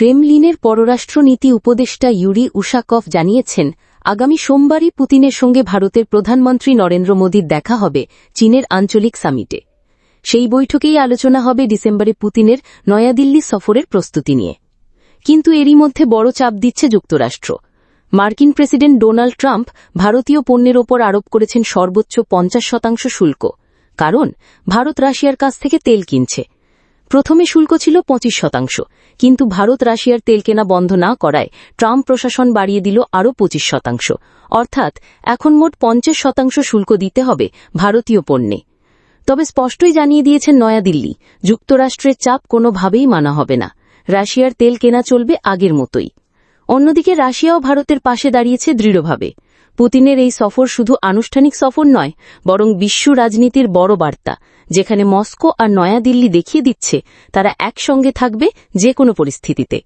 ক্রেমলিনের পররাষ্ট্রনীতি উপদেষ্টা Yuri Ushakov জানিয়েছেন, আগামী সোমবারই পুতিনের সঙ্গে ভারতের প্রধানমন্ত্রী নরেন্দ্র মোদীর দেখা হবে চীনের আঞ্চলিক সামিটে। সেই বৈঠকেই আলোচনা হবে ডিসেম্বরে পুতিনের নয়াদিল্লি সফরের প্রস্তুতি নিয়ে। কিন্তু এরই মধ্যে বড় চাপ দিচ্ছে যুক্তরাষ্ট্র। মার্কিন প্রেসিডেন্ট ডোনাল্ড ট্রাম্প ভারতীয় পণ্যের ওপর আরোপ করেছেন সর্বোচ্চ পঞ্চাশ শতাংশ শুল্ক। কারণ, ভারত রাশিয়ার কাছ থেকে তেল কিনছে। প্রথমে শুল্ক ছিল পঁচিশ শতাংশ। কিন্তু ভারত রাশিয়ার তেল কেনা বন্ধ না করায় ট্রাম্প প্রশাসন বাড়িয়ে দিল আরও পঁচিশ শতাংশ। অর্থাৎ এখন মোট পঞ্চাশ শতাংশ শুল্ক দিতে হবে ভারতীয় পণ্যে। তবে স্পষ্টই জানিয়ে দিয়েছেন নয়াদিল্লি যুক্তরাষ্ট্রের চাপ কোনোভাবেই মানা হবে না। রাশিয়ার তেল কেনা চলবে আগের মতোই। অন্যদিকে রাশিয়াও ভারতের পাশে দাঁড়িয়েছে দৃঢ়ভাবে। পুতিনের এই সফর শুধু আনুষ্ঠানিক সফর নয়, বরং বিশ্ব রাজনীতির বড় বার্তা, যেখানে মস্কো আর নয়াদিল্লি দেখিয়ে দিচ্ছে তারা একসঙ্গে থাকবে যে কোনো পরিস্থিতিতে।